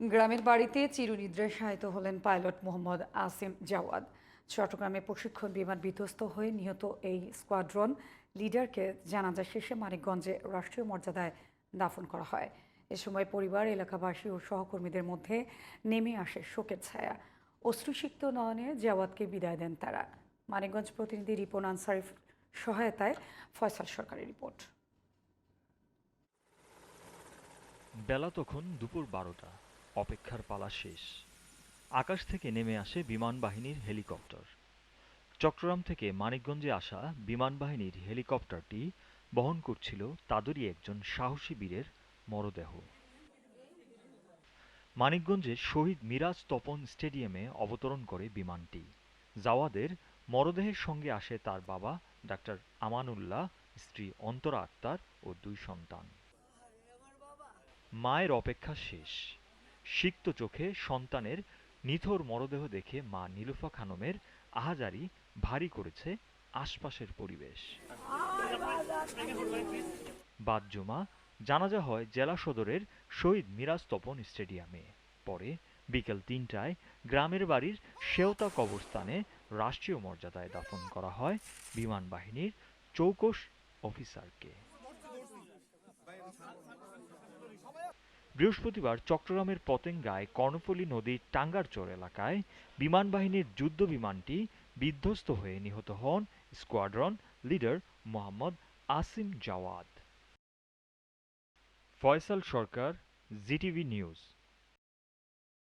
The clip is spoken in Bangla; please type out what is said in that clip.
গ্রামের বাড়িতে চিরনিদ্রায় শায়িত হলেন পাইলট মোহাম্মদ আসিম জাওয়াদ। চট্টগ্রামে প্রশিক্ষণ বিমান বিধ্বস্ত হয়ে নিহত এই স্কোয়াড্রন লিডারকে জানাজা শেষে মানিকগঞ্জে রাষ্ট্রীয় মর্যাদায় দাফন করা হয়। এ সময় পরিবার, এলাকাবাসী ও সহকর্মীদের মধ্যে নেমে আসে শোকের ছায়া। অশ্রুসিক্ত নয়নে জাওয়াদকে বিদায় দেন তারা। মানিকগঞ্জ প্রতিনিধি রিপন আনসারির সহায়তায় ফয়সাল সরকারের রিপোর্ট। বেলা তখন দুপুর বারোটা। অপেক্ষার পালা শেষ। আকাশ থেকে নেমে আসে বিমান বাহিনীর হেলিকপ্টার। চট্টগ্রাম থেকে মানিকগঞ্জে আসা বিমান বাহিনীর হেলিকপ্টারটি বহন করছিল তাদেরই একজন সাহসী বীরের মরদেহ। মানিকগঞ্জের শহীদ মিরাজ তপন স্টেডিয়ামে অবতরণ করে বিমানটি। জাওয়াদের মরদেহের সঙ্গে আসে তার বাবা, ডাক্তার আমানুল্লাহ, স্ত্রী অন্তরা আক্তার ও দুই সন্তান। মায়ের অপেক্ষা শেষ। সিক্ত চোখে সন্তানের নিথর মরদেহ দেখে মা নীলুফা খানমের আহাজারি ভারী করেছে আশপাশের পরিবেশ। বাদ জানাজা হয় জেলা সদরের শহীদ মিরাজ তপন স্টেডিয়ামে। পরে বিকেল তিনটায় গ্রামের বাড়ির সেওতা কবরস্থানে রাষ্ট্রীয় মর্যাদায় দাফন করা হয় বিমান বাহিনীর চৌকস অফিসারকে। বৃহস্পতিবার চট্টগ্রামের পতেঙ্গায় কর্ণফুলী নদীর টাঙ্গারচর এলাকায় বিমান বাহিনীর যুদ্ধ বিমানটি বিধ্বস্ত হয়ে নিহত হন squadron leader Mohammad Asim Jawad. Faisal Sarkar, GTV news.